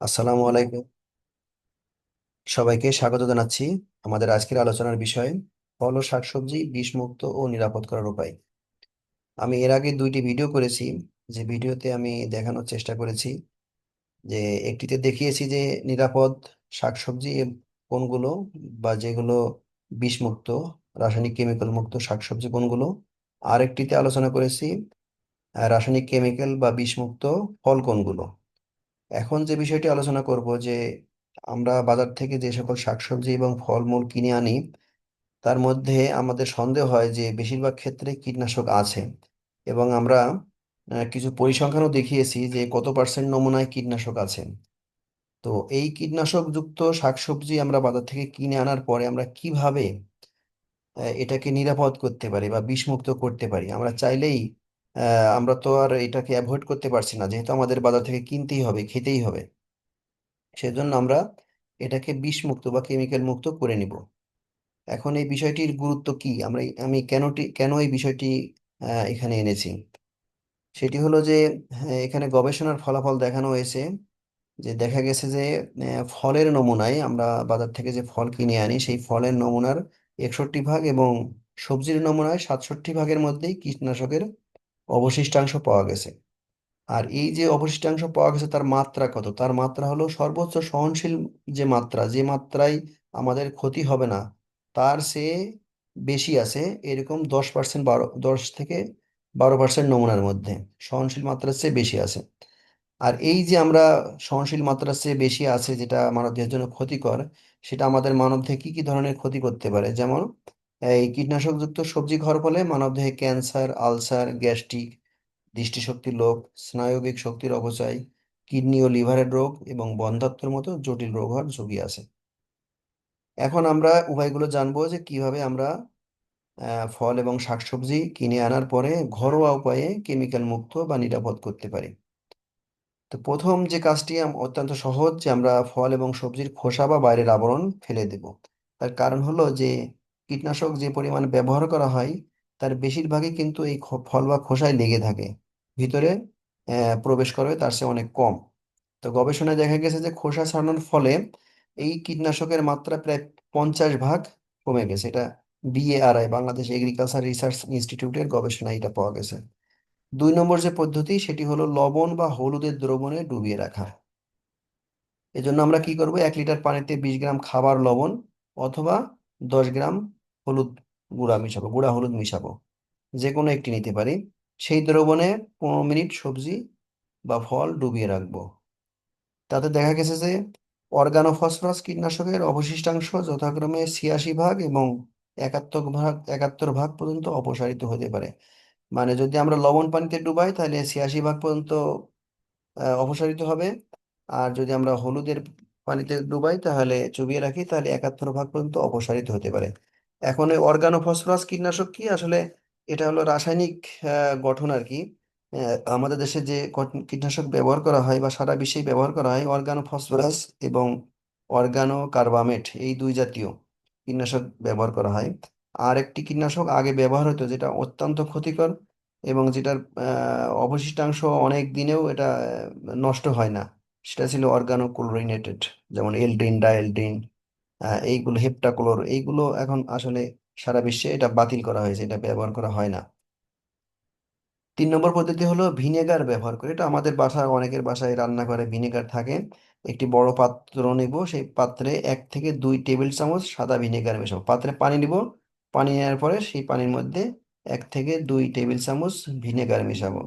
আসসালামু আলাইকুম। সবাইকে স্বাগত জানাচ্ছি আমাদের আজকের আলোচনার বিষয়, ফল ও শাকসবজি বিষমুক্ত ও নিরাপদ করার উপায়। আমি এর আগে দুইটি ভিডিও করেছি, যে ভিডিওতে আমি দেখানোর চেষ্টা করেছি, যে একটিতে দেখিয়েছি যে নিরাপদ শাকসবজি কোনগুলো বা যেগুলো বিষমুক্ত, রাসায়নিক কেমিক্যাল মুক্ত শাকসবজি কোনগুলো। আরেকটিতে আলোচনা করেছি রাসায়নিক কেমিক্যাল বা বিষমুক্ত ফল কোনগুলো। এখন যে বিষয়টি আলোচনা করব যে আমরা বাজার থেকে যে সকল শাকসবজি এবং ফলমূল কিনে আনি, তার মধ্যে আমাদের সন্দেহ হয় যে বেশিরভাগ ক্ষেত্রে কীটনাশক আছে এবং আমরা কিছু পরিসংখ্যানও দেখিয়েছি যে কত পার্সেন্ট নমুনায় কীটনাশক আছে। তো এই কীটনাশক যুক্ত শাকসবজি আমরা বাজার থেকে কিনে আনার পরে আমরা কীভাবে এটাকে নিরাপদ করতে পারি বা বিষমুক্ত করতে পারি? আমরা চাইলেই আমরা তো আর এটাকে অ্যাভয়েড করতে পারছি না। যেহেতু আমাদের বাজার থেকে কিনতেই হবে খেতেই হবে। সেজন্য আমরা এটাকে বিষ মুক্ত বা কেমিক্যাল মুক্ত করে নিব। এখন এই বিষয়টির গুরুত্ব কি? আমরা আমি কেনটি কেন এই বিষয়টি এখানে এনেছি? সেটি হলো যে হ্যাঁ, এখানে গবেষণার ফলাফল দেখানো হয়েছে যে দেখা গেছে যে ফলের নমুনায় আমরা বাজার থেকে যে ফল কিনে আনি সেই ফলের নমুনার একষট্টি ভাগ এবং সবজির নমুনায় সাতষট্টি ভাগের মধ্যেই কীটনাশকের অবশিষ্টাংশ পাওয়া গেছে। আর এই যে অবশিষ্টাংশ পাওয়া গেছে, তার মাত্রা কত? তার মাত্রা হলো সর্বোচ্চ সহনশীল যে মাত্রা, যে মাত্রায় আমাদের ক্ষতি হবে না, তার চেয়ে বেশি আছে এরকম দশ পার্সেন্ট বারো, দশ থেকে বারো পার্সেন্ট নমুনার মধ্যে। সহনশীল মাত্রার চেয়ে বেশি আছে। আর এই যে আমরা সহনশীল মাত্রার চেয়ে বেশি আছে, যেটা মানবদেহের জন্য ক্ষতিকর, সেটা আমাদের মানব মানবদেহে কি কি ধরনের ক্ষতি করতে পারে? যেমন এই কীটনাশকযুক্ত সবজি খাওয়ার ফলে মানবদেহে ক্যান্সার, আলসার, গ্যাস্ট্রিক দৃষ্টিশক্তির লোপ, স্নায়বিক শক্তির অপচয়, কিডনি ও লিভারের রোগ এবং বন্ধ্যাত্বের মতো জটিল রোগ হওয়ার ঝুঁকি আছে। এখন আমরা উপায়গুলো জানব যে কীভাবে আমরা ফল এবং শাকসবজি কিনে আনার পরে ঘরোয়া উপায়ে কেমিক্যাল মুক্ত বা নিরাপদ করতে পারি। তো প্রথম যে কাজটি অত্যন্ত সহজ যে আমরা ফল এবং সবজির খোসা বা বাইরের আবরণ ফেলে দেব। তার কারণ হলো যে কীটনাশক যে পরিমাণ ব্যবহার করা হয়, তার বেশিরভাগই কিন্তু এই ফল বা খোসায় লেগে থাকে। ভিতরে প্রবেশ করে, তার চেয়ে অনেক কম। তো গবেষণায় দেখা গেছে যে খোসা ছাড়ানোর ফলে এই কীটনাশকের মাত্রা প্রায় পঞ্চাশ ভাগ কমে গেছে। এটা বিএআরআই বাংলাদেশ এগ্রিকালচার রিসার্চ ইনস্টিটিউটের গবেষণায় এটা পাওয়া গেছে। দুই নম্বর যে পদ্ধতি, সেটি হলো লবণ বা হলুদের দ্রবণে ডুবিয়ে রাখা। এজন্য আমরা কি করব, এক লিটার পানিতে বিশ গ্রাম খাবার লবণ অথবা দশ গ্রাম হলুদ গুঁড়া মিশাবো, গুঁড়া হলুদ মিশাবো। যে কোনো একটি নিতে পারি। সেই দ্রবণে পনেরো মিনিট সবজি বা ফল ডুবিয়ে রাখব। তাতে দেখা গেছে যে অর্গানোফসফরাস কীটনাশকের অবশিষ্টাংশ যথাক্রমে ছিয়াশি ভাগ এবং একাত্তর ভাগ একাত্তর ভাগ পর্যন্ত অপসারিত হতে পারে। মানে যদি আমরা লবণ পানিতে ডুবাই, তাহলে ছিয়াশি ভাগ পর্যন্ত অপসারিত হবে। আর যদি আমরা হলুদের পানিতে ডুবাই, তাহলে চুবিয়ে রাখি, তাহলে একাত্তর ভাগ পর্যন্ত অপসারিত হতে পারে। এখন এই অর্গানোফসফরাস কীটনাশক কি? আসলে এটা হলো রাসায়নিক গঠন আর কি আমাদের দেশে যে কীটনাশক ব্যবহার করা হয় বা সারা বিশ্বেই ব্যবহার করা হয় অর্গানোফসফরাস এবং অর্গানো কার্বামেট এই দুই জাতীয় কীটনাশক ব্যবহার করা হয়। আর একটি কীটনাশক আগে ব্যবহার হতো যেটা অত্যন্ত ক্ষতিকর এবং যেটার অবশিষ্টাংশ অনেক দিনেও এটা নষ্ট হয় না। সেটা ছিল অর্গানো ক্লোরিনেটেড যেমন এলড্রিন ডাইএলড্রিন এইগুলো হেপ্টাক্লোর এইগুলো এখন আসলে সারা বিশ্বে এটা বাতিল করা হয়েছে, এটা ব্যবহার করা হয় না। তিন নম্বর পদ্ধতি হলো ভিনেগার ব্যবহার করে, এটা আমাদের বাসায়, অনেকের বাসায় রান্নাঘরে ভিনেগার থাকে। একটি বড় পাত্র নিব, সেই পাত্রে এক থেকে দুই টেবিল চামচ সাদা ভিনেগার মেশাবো। পাত্রে পানি নিব, পানি নেওয়ার পরে সেই পানির মধ্যে এক থেকে দুই টেবিল চামচ ভিনেগার মেশাবো।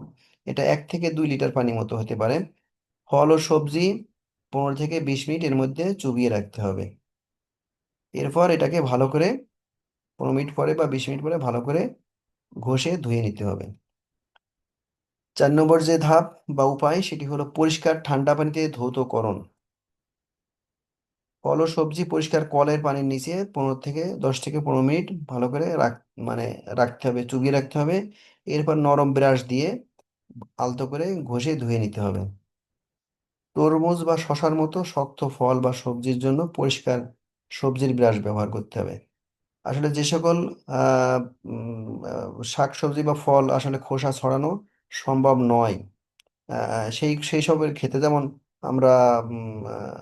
এটা এক থেকে দুই লিটার পানি মতো হতে পারে। ফল ও সবজি পনেরো থেকে বিশ মিনিট এর মধ্যে চুবিয়ে রাখতে হবে। এরপর এটাকে ভালো করে পনেরো মিনিট পরে বা বিশ মিনিট পরে ভালো করে ঘষে ধুয়ে নিতে হবে। চার নম্বর যে ধাপ বা উপায় সেটি হলো পরিষ্কার ঠান্ডা পানিতে ধৌতকরণ ফল ও সবজি পরিষ্কার কলের পানির নিচে পনেরো থেকে দশ থেকে পনেরো মিনিট ভালো করে রাখ মানে রাখতে হবে, চুবিয়ে রাখতে হবে। এরপর নরম ব্রাশ দিয়ে আলতো করে ঘষে ধুয়ে নিতে হবে। তরমুজ বা শশার মতো শক্ত ফল বা সবজির জন্য পরিষ্কার সবজির ব্রাশ ব্যবহার করতে হবে। আসলে যে সকল আহ শাক সবজি বা ফল আসলে খোসা ছড়ানো সম্ভব নয়। সেই সেই সবের ক্ষেত্রে যেমন আমরা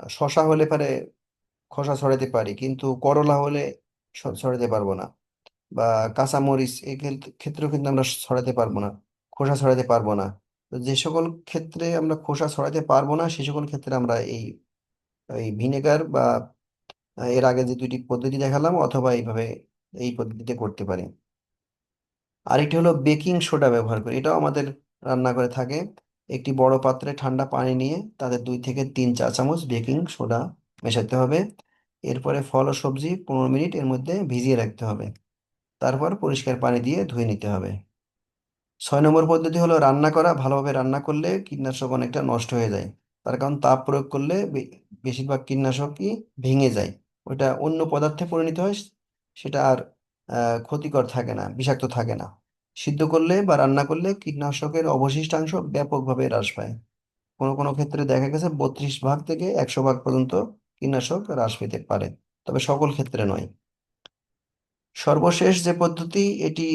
শশা হলে পারে খোসা ছড়াতে পারি, কিন্তু করলা হলে ছড়াতে পারব না। বা কাঁচামরিচ এই ক্ষেত- ক্ষেত্রেও কিন্তু আমরা ছড়াতে পারব না, খোসা ছড়াতে পারব না। তো যে সকল ক্ষেত্রে আমরা খোসা ছড়াতে পারব না, সে সকল ক্ষেত্রে আমরা এই এই ভিনেগার বা এর আগে যে দুইটি পদ্ধতি দেখালাম, অথবা এইভাবে এই পদ্ধতিতে করতে পারি। আরেকটি হলো বেকিং সোডা ব্যবহার করি। এটাও আমাদের রান্নাঘরে থাকে। একটি বড় পাত্রে ঠান্ডা পানি নিয়ে তাতে দুই থেকে তিন চা চামচ বেকিং সোডা মেশাতে হবে। এরপরে ফল ও সবজি পনেরো মিনিট এর মধ্যে ভিজিয়ে রাখতে হবে। তারপর পরিষ্কার পানি দিয়ে ধুয়ে নিতে হবে। ছয় নম্বর পদ্ধতি হলো রান্না করা। ভালোভাবে রান্না করলে কীটনাশক অনেকটা নষ্ট হয়ে যায়। তার কারণ তাপ প্রয়োগ করলে বেশিরভাগ কীটনাশকই ভেঙে যায়। ওটা অন্য পদার্থে পরিণত হয়, সেটা আর ক্ষতিকর থাকে না, বিষাক্ত থাকে না। সিদ্ধ করলে বা রান্না করলে কীটনাশকের অবশিষ্টাংশ ব্যাপকভাবে হ্রাস পায়। কোনো কোনো ক্ষেত্রে দেখা গেছে বত্রিশ ভাগ থেকে একশো ভাগ পর্যন্ত কীটনাশক হ্রাস পেতে পারে, তবে সকল ক্ষেত্রে নয়। সর্বশেষ যে পদ্ধতি, এটি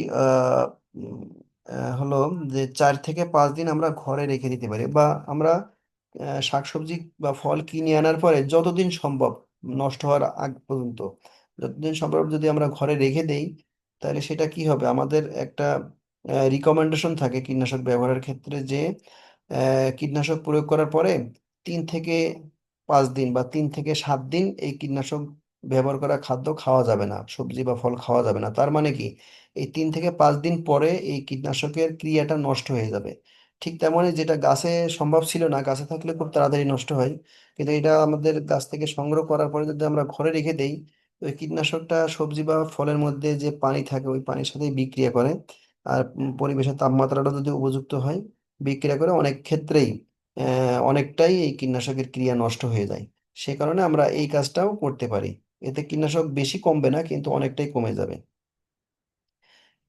হলো যে চার থেকে পাঁচ দিন আমরা ঘরে রেখে দিতে পারি বা আমরা শাকসবজি বা ফল কিনে আনার পরে যতদিন সম্ভব নষ্ট হওয়ার আগ পর্যন্ত। যতদিন সম্ভব যদি আমরা ঘরে রেখে দেই, তাহলে সেটা কি হবে? আমাদের একটা রিকমেন্ডেশন থাকে কীটনাশক ব্যবহারের ক্ষেত্রে যে কীটনাশক প্রয়োগ করার পরে তিন থেকে পাঁচ দিন বা তিন থেকে সাত দিন এই কীটনাশক ব্যবহার করা খাদ্য খাওয়া যাবে না, সবজি বা ফল খাওয়া যাবে না। তার মানে কি? এই তিন থেকে পাঁচ দিন পরে এই কীটনাশকের ক্রিয়াটা নষ্ট হয়ে যাবে। ঠিক তেমনই যেটা গাছে সম্ভব ছিল না, গাছে থাকলে খুব তাড়াতাড়ি নষ্ট হয়। কিন্তু এটা আমাদের গাছ থেকে সংগ্রহ করার পরে যদি আমরা ঘরে রেখে দেই, ওই কীটনাশকটা সবজি বা ফলের মধ্যে যে পানি থাকে, ওই পানির সাথে বিক্রিয়া করে। আর পরিবেশের তাপমাত্রাটা যদি উপযুক্ত হয়, বিক্রিয়া করে অনেক ক্ষেত্রেই অনেকটাই এই কীটনাশকের ক্রিয়া নষ্ট হয়ে যায়। সে কারণে আমরা এই কাজটাও করতে পারি। এতে কীটনাশক বেশি কমবে না, কিন্তু অনেকটাই কমে যাবে।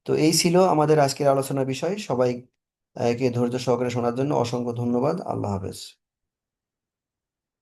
তো এই ছিল আমাদের আজকের আলোচনার বিষয়। সবাই একে ধৈর্য সহকারে শোনার জন্য অসংখ্য ধন্যবাদ। আল্লাহ হাফেজ।